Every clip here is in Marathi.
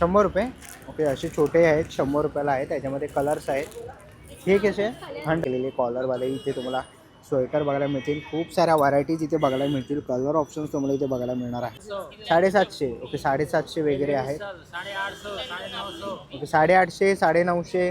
शंभर रुपये. ओके असे छोटे आहेत शंभर रुपयाला आहेत त्याच्यामध्ये कलर्स आहेत. हे कसे? हंड केलेले कॉलरवाले इथे तुम्हाला स्वेटर बघायला मिळतील. खूप साऱ्या व्हरायटीज इथे बघायला मिळतील. कलर ऑप्शन्स तुम्हाला इथे बघायला मिळणार आहे. साडेसातशे ओके साडेसातशे वगैरे आहेत. ओके साडेआठशे साडेनऊशे.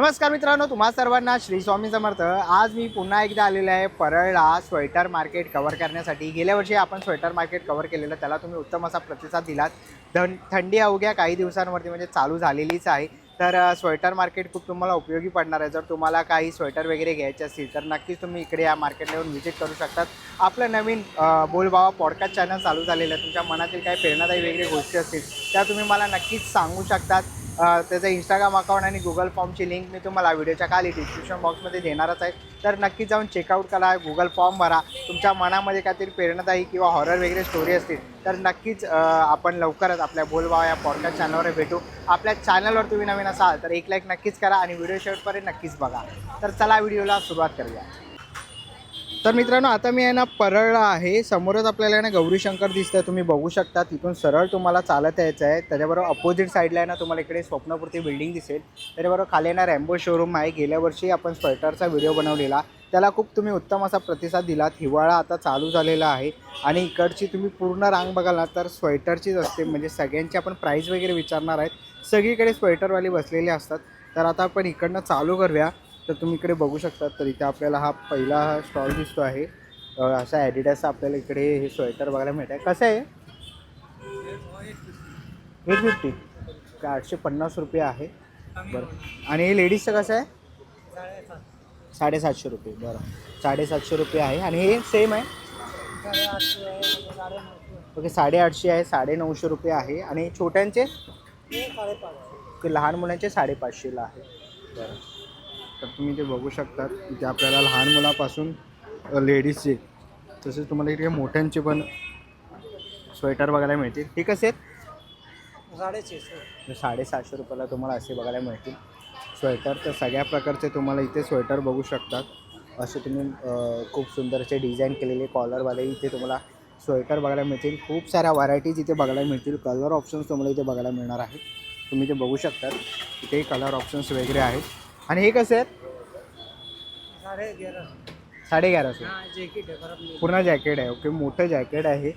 नमस्कार मित्रांनो तुम्हा सर्वांना श्री स्वामी समर्थ. आज मी पुन्हा एकदा आलेलो आहे परळला स्वेटर मार्केट कव्हर करण्यासाठी. गेल्या वर्षी आपण स्वेटर मार्केट कव्हर केलेलं त्याला तुम्ही उत्तम असा प्रतिसाद दिलात. धन थंडी अवघ्या काही दिवसांवरती म्हणजे चालू झालेलीच आहे. तर स्वेटर मार्केट खूप तुम्हाला उपयोगी पडणार आहे. जर तुम्हाला काही स्वेटर वगैरे घ्यायचे असतील तर नक्कीच तुम्ही इकडे या मार्केटला येऊन व्हिजिट करू शकतात. आपलं नवीन बोलबावा पॉडकास्ट चॅनल चालू झालेलं आहे. तुमच्या मनातील काही प्रेरणादायी वेगळी गोष्टी असतील त्या तुम्ही मला नक्कीच सांगू शकतात. त्याचं इंस्टाग्राम अकाउंट आणि गुगल फॉर्मची लिंक मी तुम्हाला व्हिडिओच्या खाली डिस्क्रिप्शन बॉक्समध्ये देणारच आहे. तर नक्की जाऊन चेकआउट करा गुगल फॉर्म भरा. तुमच्या मनामध्ये काहीतरी प्रेरणादायी किंवा हॉरर वगैरे स्टोरी असतील तर नक्कीच आपण लवकरच आपल्या बोलभाव या पॉडकास्ट चॅनलवर भेटू. आपल्या चॅनलवर तुम्ही नवीन असाल तर एक लाईक नक्कीच करा आणि व्हिडिओ शेवटपर्यंत नक्कीच बघा. तर चला व्हिडिओला सुरुवात करूया. तर मित्रांनो आता मी आहे ना परळला आहे. समोरच आपल्याला आहे ना गौरीशंकर दिसतंय. तुम्ही बघू शकता तिथून सरळ तुम्हाला चालत यायचं आहे. त्याच्याबरोबर अपोजिट साईडला आहे ना तुम्हाला इकडे स्वप्नपूर्ती बिल्डिंग दिसेल. त्याच्याबरोबर खाली ना रॅम्बो शोरूम आहे. गेल्या वर्षी आपण स्वेटरचा व्हिडिओ बनवलेला. त्याला खूप तुम्ही उत्तम असा प्रतिसाद दिलात. हिवाळा आता चालू झालेला आहे. आणि इकडची तुम्ही पूर्ण रांग बघाल ना तर स्वेटरचीच असते. म्हणजे सगळ्यांची आपण प्राईस वगैरे विचारणार आहेत. सगळीकडे स्वेटरवाली बसलेले असतात. तर आता आपण इकडनं चालू करूया. तर तुम्ही इकडे बघू शकता तर इथे आपल्याला हा पहिला स्टॉल दिसतो आहे. असा ॲडिडासचा आपल्याला इकडे हे स्वेटर बघायला मिळत आहे कसं आहे? एट फिफ्टी आठशे पन्नास रुपये आहे. बरं. आणि हे लेडीजचं कसं आहे? साडेसातशे रुपये. बरं. साडेसातशे रुपये आहे. आणि हे सेम आहे? ओके साडेआठशे आहे साडेनऊशे रुपये आहे. आणि छोट्यांचे? ते लहान मुलांचे साडेपाचशेला आहे. बरं. तर तुम्ही ते बघू शकतात इथे आपल्याला लहान मुलापासून लेडीजचे तसेच तुम्हाला इथे मोठ्यांचे पण स्वेटर बघायला मिळतील. हे कसे आहेत? साढ़े छः सौ तर साडेसहाशे रुपयाला तुम्हाला असे बघायला मिळतील. स्वेटर तर सगळ्या प्रकारचे तुम्हाला इथे स्वेटर बघू शकतात. असे तुम्ही खूप सुंदर असे डिझाईन केलेले कॉलरवाले इथे तुम्हाला स्वेटर बघायला मिळतील. खूप साऱ्या व्हरायटीज इथे बघायला मिळतील. कलर ऑप्शन्स तुम्हाला इथे बघायला मिळणार आहेत. तुम्ही ते बघू शकतात. इथे कलर ऑप्शन्स वगैरे आहेत. आणि हे कसे आहेत? साढ़े ग्यारह साडे ग्याराशे पूर्ण जॅकेट आहे. ओके मोठं जॅकेट आहे.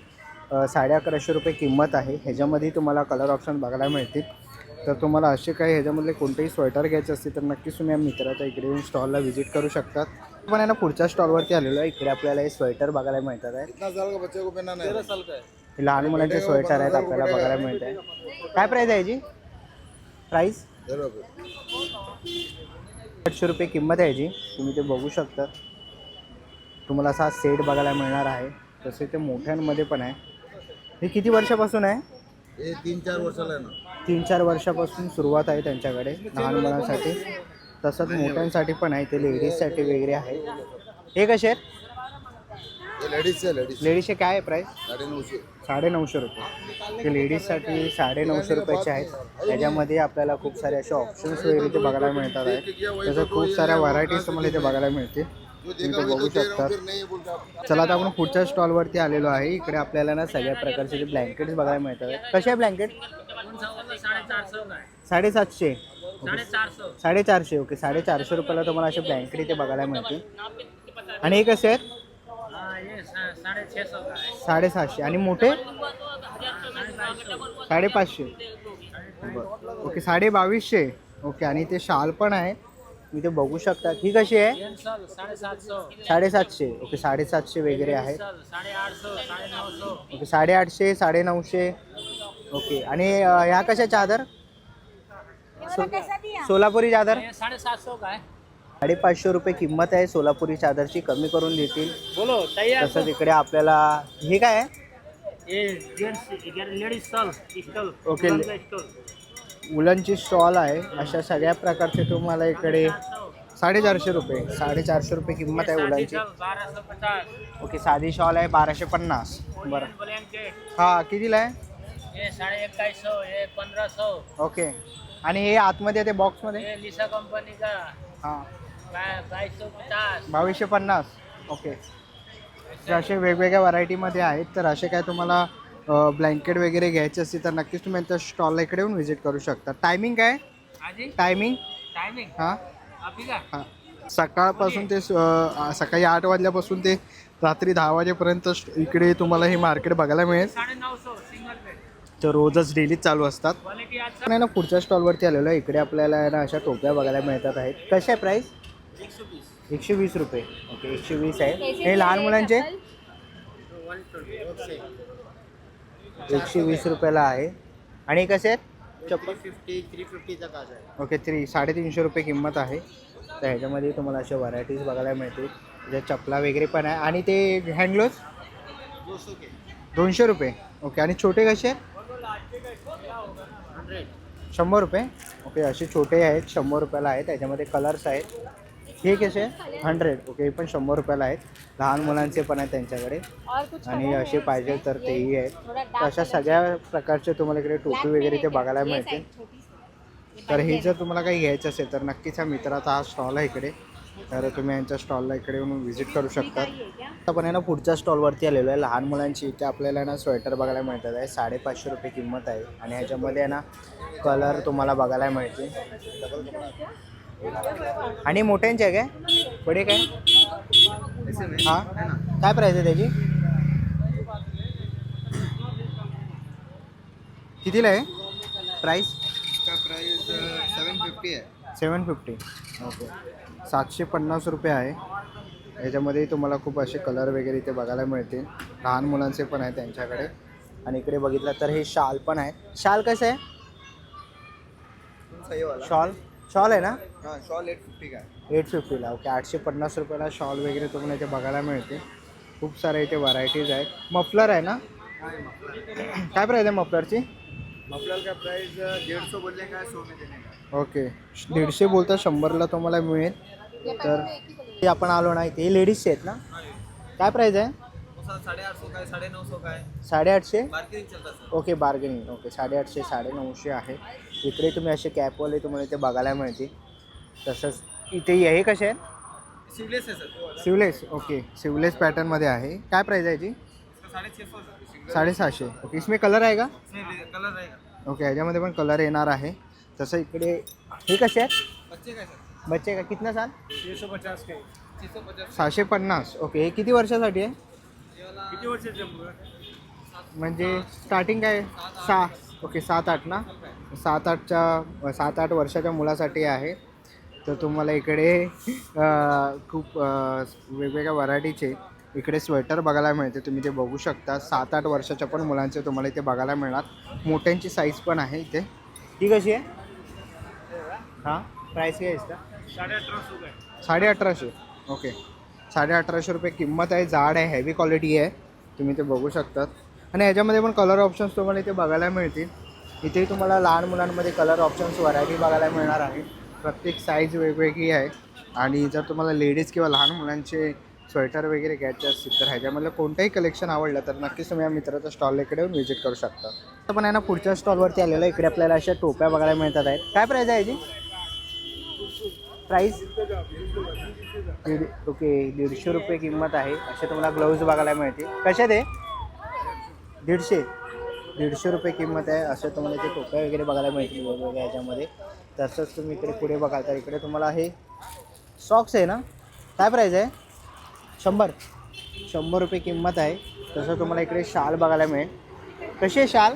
साडे अकराशे रुपये किंमत आहे. ह्याच्यामध्ये तुम्हाला कलर ऑप्शन बघायला मिळतील. तर तुम्हाला असे काही ह्याच्यामधले कोणतेही स्वेटर घ्यायचे असतील तर नक्कीच तुम्ही या मित्राच्या इकडे येऊन स्टॉलला व्हिजिट करू शकतात. पण आहे ना पुढच्या स्टॉलवरती आलेलो आहे. इकडे आपल्याला हे स्वेटर बघायला मिळतात आहे. कितना साल का बच्चे को पहनना तेरह साल का लहान मुलांचे स्वेटर आहेत आपल्याला बघायला मिळत आहे. काय प्राईस आहे याची? प्राईस आठशे रुपये किंमत आहे याची तुम्ही ते बघू शकता. तुम्हाला असा सेट बघायला मिळणार आहे. तसे ते मोठ्यांमध्ये पण आहे. हे किती वर्षापासून आहे? तीन चार वर्षाला आहे ना तीन चार वर्षापासून सुरुवात आहे त्यांच्याकडे लहान मुलांसाठी. तसंच मोठ्यांसाठी पण आहे. ते लेडीजसाठी वगैरे आहे. हे कसे आहेत? लेडीज लेडीज लेडीजचे काय आहे प्राईस साडे नऊशे. रुपये. ते लेडीजसाठी साडे नऊशे रुपयाचे आहेत. त्याच्यामध्ये आपल्याला खूप सारे असे ऑप्शन्स वगैरे इथे बघायला मिळतात आहे. तसं खूप साऱ्या व्हरायटीज तुम्हाला इथे बघायला मिळतील. जो तुम्ही बघू शकता। चला आता आपण पुढच्या स्टॉलवरती आलेलो आहे. इकडे आपल्याला ना सगळ्या प्रकारचे जे ब्लँकेट्स बघायला मिळतात आहेत. कसे आहे ब्लँकेट साडेसातशे. साडेचारशे ओके साडेचारशे रुपयाला तुम्हाला असे ब्लँकेट इथे बघायला मिळतील. आणि हे कसे आहेत हाँ ये सा- साढ़े छः सौ का है साडेसहाशे. आणि मोठे? साडेपाचशे. बरं. ओके साडे बावीसशे ओके आणि ते शाल पण आहे. मी ते बघू शकता. ही कशी आहे? साडेसातशे. ओके साडेसातशे वगैरे आहे. सल साढ़े आठ सौ साढ़े नौ सौ ओके साडेआठशे साडेनऊशे. ओके आणि ह्या कशा चादर? सोलापुरी चादर? ये साढ़े सात सौ का है साडेपाचशे रुपये किंमत आहे. सोलापुरी चादरची कमी करून देतील. बोलो तैयार तसंच इकडे आपल्याला हे काय आहे? ये gents ladies stall stall okay. Stall मुलांची स्टॉल आहे. अशा सगळ्या प्रकारचे तुम्हाला इकडे साडेचारशे रुपये साडेचारशे रुपये किंमत आहे मुलांची. पचास. ओके साधी शॉल आहे बाराशे पन्नास. बरं. ब्लैंकेट हा कितीला आहे? साढ़े इक्कीस सौ पंद्रह सौ ओके. आणि हे आतमध्ये ते बॉक्समध्ये लिसा हां सौ पचास बावीसशे पन्नास. ओके. तर असे वेगवेगळ्या व्हरायटीमध्ये आहेत. तर असे काय तुम्हाला ब्लँकेट वगैरे घ्यायचे असतील तर नक्कीच तुम्ही यांच्या स्टॉलला इकडे येऊन व्हिजिट करू शकता. टायमिंग काय? टायमिंग? टाइमिंग हां? हां सकाळपासून ते सकाळी आठ वाजल्यापासून ते रात्री दहा वाजेपर्यंत इकडे तुम्हाला हे मार्केट बघायला मिळेल. तर रोजच डेलीच चालू असतात. आहे ना पुढच्या स्टॉलवरती आलेलो आहे. इकडे आपल्याला ना अशा टोप्या बघायला मिळतात आहेत. कशा आहे प्राईस एकशे वीस. रुपये. ओके एकशे वीस आहे. हे लहान मुलांचे? एकशे वीस. रुपयाला आहे. आणि कसे आहेत? चप्पल फिफ्टी थ्री फिफ्टीचा काच आहे. ओके थ्री साडेतीनशे रुपये किंमत आहे. तर ह्याच्यामध्ये तुम्हाला अशा व्हरायटीज बघायला मिळतील. ज्या चपला वगैरे पण आहे. आणि ते हँडग्लोज दोनशे रुपये. ओके आणि छोटे कसे आहेत? शंभर रुपये. ओके असे छोटे आहेत. शंभर रुपयाला आहेत. त्याच्यामध्ये कलर्स आहेत. हे कसे हंड्रेड ओके हे पण शंभर रुपयाला आहेत. लहान मुलांचे पण आहेत त्यांच्याकडे. आणि असे पाहिजे तर तेही आहेत. अशा सगळ्या प्रकारचे तुम्हाला इकडे टोपी वगैरे ते बघायला मिळतील. तर हे जर तुम्हाला काही घ्यायचं असेल तर नक्कीच हा मित्राचा हा स्टॉल आहे इकडे. तर तुम्ही यांच्या स्टॉलला इकडे येऊन व्हिजिट करू शकता. आपण आहे ना पुढच्या स्टॉलवरती आलेलो आहे. लहान मुलांची इथे आपल्याला ना स्वेटर बघायला मिळतात. आहे साडेपाचशे रुपये किंमत आहे. आणि ह्याच्यामध्ये ना कलर तुम्हाला बघायला मिळते आणि मोठ्यांचे आहे काय? बडे काय? हां? काय प्राईस आहे त्याची? कितीला आहे? प्राईस सेवन फिफ्टी है सेवन फिफ्टी ओके सातशे पन्नास रुपये आहे. याच्यामध्ये तुम्हाला खूप असे कलर वगैरे इथे बघायला मिळतील. लहान मुलांचे पण आहे त्यांच्याकडे. आणि इकडे बघितलं तर हे शाल पण आहे. शाल कसं आहे? शॉल? शॉल आहे ना? हाँ शॉल एट फिफ्टी का है एट फिफ्टीला ओके आठशे पन्नास रुपयाला शॉल वगैरे तुम्हाला इथे बघायला मिळते. खूप सारे इथे व्हरायटीज आहेत. मफलर आहे ना? काय प्राईस आहे मफलरची? मफलर का प्राइस डेढ़ सौ बोलने का है सौ में देने का? ओके. दीडशे बोलता शंभरला तुम्हाला मिळेल. तर ते आपण आलो ना इथे. लेडीजचे आहेत ना? काय प्राईस आहे? साढ़े आठ सौ का साढ़े नौ सौ का साडेआठशे? मार्केटिंग चलता सर. ओके बार्गेनिंग ओके साडेआठशे साडेनऊशे आहे. इकडे तुम्ही असे कॅपवाले तुम्हाला इथे बघायला मिळतील. तसंच इथे हे कसे आहेत? सिवलेस है सर. सिवलेस ओके सिवलेस पॅटर्नमध्ये आहे. काय प्राईस आहे याची? साडेसहाशे ओके इसमें कलर आहे का? कलर रहेगा ओके ह्याच्यामध्ये पण कलर येणार आहे. तसं इकडे हे कसे आहेत? बच्चे का है सर? बच्चे का कितना साल? सौ पचास सहाशे पन्नास. ओके हे किती वर्षासाठी आहे? किती वर्षाचे म्हणजे स्टार्टिंग काय? सहा. ओके सात आठ ना? सात आठच्या सात आठ वर्षाच्या मुलासाठी आहे. तर तुम्हाला इकडे खूप वेगवेगळ्या व्हरायटीचे इकडे स्वेटर बघायला मिळते. तुम्ही ते बघू शकता. सात आठ वर्षाच्या पण मुलांचे तुम्हाला इथे बघायला मिळणार. मोठ्यांची साईज पण आहे इथे. ही कशी आहे? हां? प्राईस काय आहे इसका साढ़े अठारह सौ का है साडे अठराशे ओके. साडे अठराशे रुपये किंमत आहे. जाड आहे हेवी क्वालिटी आहे. तुम्ही ते बघू शकतात. आणि ह्याच्यामध्ये पण कलर ऑप्शन्स तुम्हाला इथे बघायला मिळतील. इथे तुम्हाला लहान मुलांमध्ये कलर ऑप्शन्स व्हरायटी बघायला मिळणार आहे. प्रत्येक साईज वेगवेगळी आहे. आणि जर तुम्हाला लेडीज किंवा लहान मुलांचे स्वेटर वगैरे घ्यायचे असतील तर ह्याच्यामधलं कोणतंही कलेक्शन आवडलं तर नक्कीच तुम्ही या मित्राच्या स्टॉल इकडे येऊन व्हिजिट करू शकता. तर पण आहे ना पुढच्या स्टॉलवरती आलेलं इकडे आपल्याला अशा टोप्या बघायला मिळतात आहेत. काय प्राईज आहे याची? प्राईज दीड ओके दीडशे रुपये किंमत आहे. असे तुम्हाला ग्लव्ज बघायला मिळतील. कशात आहे? दीडशे. दीडशे रुपये किंमत आहे असे तुम्हाला इथे टोप्या वगैरे बघायला मिळतील वेगवेगळ्या याच्यामध्ये तसंच तुम्ही इकडे पुढे बघाल तर इकडे तुम्हाला हे सॉक्स आहे ना? काय प्राईज आहे? शंभर. शंभर रुपये किंमत आहे. तसं तुम्हाला इकडे शाल बघायला मिळेल. कशी आहे शाल?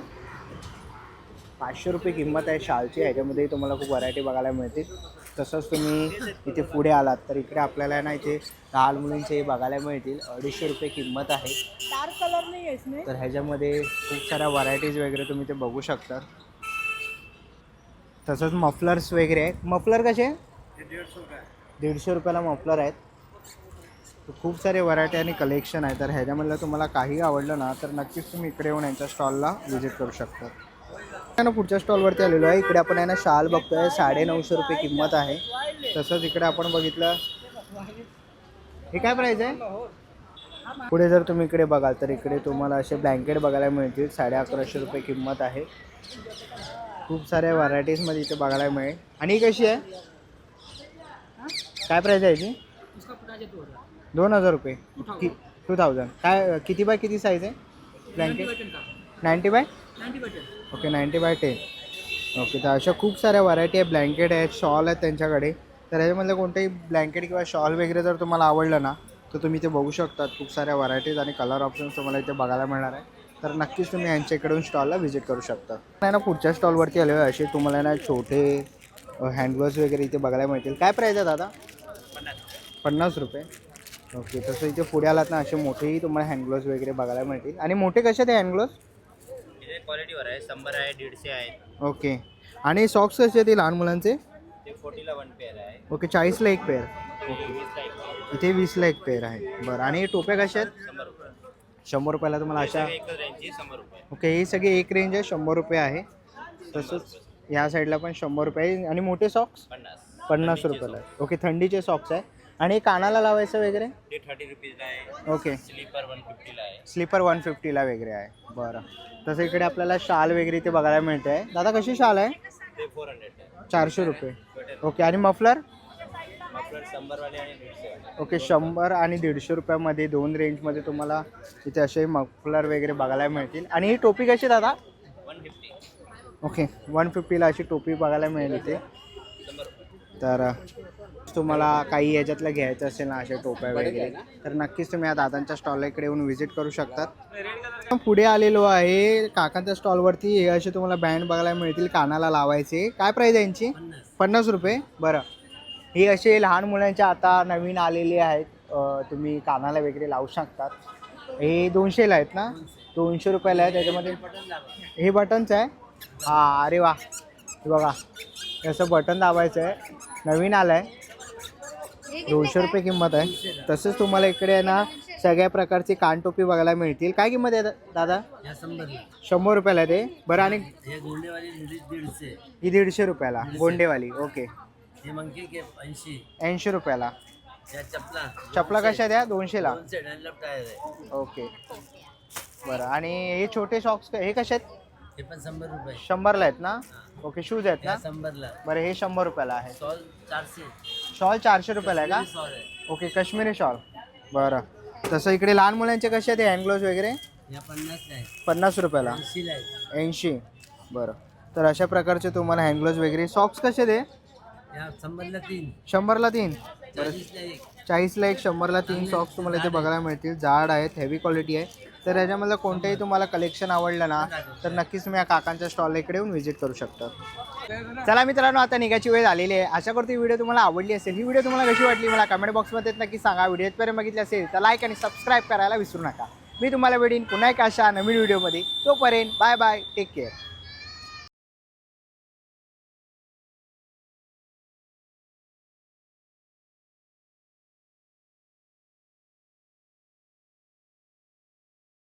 पाचशे रुपये किंमत आहे शालची. ह्याच्यामध्ये तुम्हाला खूप व्हरायटी बघायला मिळतील. तसंच तुम्ही इथे पुढे आलात तर इकडे आपल्याला ना इथे लहान मुलींचे बघायला मिळतील. अडीचशे रुपये किंमत आहे. डार्क कलर नहीं है तर ह्याच्यामध्ये खूप साऱ्या व्हरायटीज वगैरे तुम्ही ते बघू शकता. तसंच मफलर्स वगैरे आहेत. मफलर कसे है दीडशे रुपयाला मफलर आहेत. तर खूप सारे व्हरायटी आणि कलेक्शन आहे. तर ह्याच्यामधलं तुम्हाला काही आवडलं ना तर नक्कीच तुम्ही इकडे येऊन यांच्या स्टॉलला व्हिजिट करू शकता. ना पुढच्या स्टॉलवरती आलेलो आहे. इकडे आपण आहे ना शाल बघतोय. साडे नऊशे रुपये किंमत आहे. तसंच इकडे आपण बघितलं. हे काय प्राईज आहे? पुढे जर तुम्ही इकडे बघाल तर इकडे तुम्हाला असे ब्लँकेट बघायला मिळतील. साडे अकराशे रुपये किंमत आहे. खूप साऱ्या व्हरायटीजमध्ये इथे बघायला मिळेल. आणि कशी आहे? काय प्राईज आहे याची? दोन हजार रुपये. टू थाउजंड काय किती बाय किती साईज आहे? Blanket ninety by? Okay ninety by ten. Okay तर अशा खूप साऱ्या व्हरायटी आहे ब्लँकेट आहेत शॉल आहेत त्यांच्याकडे. तर याच्यामधलं कोणतंही ब्लँकेट किंवा शॉल वगैरे जर तुम्हाला आवडलं ना तर तुम्ही ते बघू शकतात खूप साऱ्या व्हरायटीज आणि कलर ऑप्शन्स तुम्हाला इथे बघायला मिळणार आहे. तर नक्कीच तुम्ही यांच्याकडून स्टॉलला व्हिजिट करू शकता. नाही ना पुढच्या स्टॉलवरती आलो असे तुम्हाला ना छोटे हँडग्लोव्स वगैरे इथे बघायला मिळतील. काय प्राईज आहे दादा? पन्नास रुपये. ओके तसं इथे पुढे आलात ना असे मोठेही तुम्हाला हँडग्लोव्स वगैरे बघायला मिळतील. आणि मोठे कसे ते हँडग्लोव्स क्वालिटीवर आहे. शंभर आहे दीडशे आहे. ओके. आणि सॉक्स कसे ते लहान मुलांचे? ते फोर्टीला वन पेअर आहे. ओके चाळीसला एक पेअर वीसला एक. इथे वीसला एक पेअर आहे. बरं. आणि टोप्या कशा आहेत? शंभर रुपये. शंभर रुपयाला तुम्हाला अशा सगळे एकच रेंजची शंभर रुपये. ओके ही सगळी एक रेंज आहे शंभर रुपये आहे. तसंच ह्या साईडला पण शंभर रुपये आहे. आणि मोठे सॉक्स पन्नास. पन्नास रुपयाला. आहे ओके थंडीचे सॉक्स आहे. आणि कानाला लावायचं वगैरे? ते थर्टी रुपीजला आहे. ओके. स्लीपर वन फिफ्टीला आहे. स्लीपर वन फिफ्टीला वगैरे आहे. बरं. तसं इकडे आपल्याला शाल वगैरे इथे बघायला मिळते आहे दादा कशी शाल आहे? ते फोर हंड्रेड चारशे रुपये. ओके आणि मफलर? आपलं शंभरवाले आणि दीडशे वाले. ओके शंभर आणि दीडशे रुपयामध्ये दोन रेंजमध्ये तुम्हाला इथे असे मफलर वगैरे बघायला मिळतील. आणि ही टोपी कशी दादा? वन फिफ्टी ओके वन फिफ्टीला अशी टोपी बघायला मिळेल इथे. तर तुम्हाला काही याच्यातलं घ्यायचं असेल ना अशा टोप्या वगैरे तर नक्कीच तुम्ही या दादांच्या स्टॉलला इकडे येऊन व्हिजिट करू शकतात. पुढे आलेलो आहे काकांच्या स्टॉलवरती हे असे तुम्हाला बँड बघायला मिळतील कानाला लावायचे. काय प्राईज आहे यांची? पन्नास. रुपये? बरं. ही असे लहान मुलांच्या आता नवीन आलेले आहेत. तुम्ही कानाला वगैरे लावू शकतात. हे दोनशेला आहेत ना? दोनशे रुपयाला आहे त्याच्यामध्ये. हे बटनचं आहे? हा अरे वा. बघा. असं बटन दाबायचं आहे. नवीन आलं आहे दोनशे रुपये किंमत आहे. तसंच तुम्हाला इकडे आहे ना सगळ्या प्रकारची कानटोपी बघायला मिळतील. काय किंमत आहे दा- दादा? शंभर रुपयाला आहे ते? बरं आणि हे गोंडेवाली दीडशे. ही दीडशे रुपयाला गोंडेवाली ओके. हे मंकी ऐंशी. ऐंशी रुपयाला. या चपला. चपला कशा द्या दोनशेला? दोनशे आहे. ओके. बरं आणि हे छोटे सॉक्स हे कसे आहेत? हे पण शंभर रुपये. शंभरला आहेत ना? ओके शूज आहेत ना? या शंभरला. बरं हे शंभर रुपयाला आहे. सॉल चारशे. शॉल चारशे रुपयाला आहे का? Okay Kashmiri shawl. बरं. तसं इकडे लहान मुलांचे कसे आहेत? हँडग्लोव्स वगैरे? पन्नास रुपयाला. ऐंशी बरं. तर अशा प्रकारचे तुम्हाला हँडग्लोव्स वगैरे. सॉक्स कसे दे शंभरला तीन. चाळीसला एक. शंभरला तीन सॉक्स तुम्हाला इथे बघायला मिळतील. जाड आहेत हेवी क्वालिटी आहे. तर ह्याच्यामधलं कोणतंही तुम्हाला कलेक्शन आवडलं ना तर नक्कीच तुम्ही या काकांच्या स्टॉलला इकडे येऊन व्हिजिट करू शकता. चला मित्रांनो आता निघायची वेळ झालेली आहे. आशा करतो ही व्हिडिओ तुम्हाला आवडली असेल. ही व्हिडिओ तुम्हाला कशी वाटली मला कमेंट बॉक्समध्ये नक्की सांगा. व्हिडिओ पर्यंत बघितली असेल तर लाईक आणि सबस्क्राईब करायला विसरू नका. मी तुम्हाला भेटीन पुन्हा एक अशा नवीन व्हिडिओमध्ये तोपर्यंत बाय बाय टेक केअर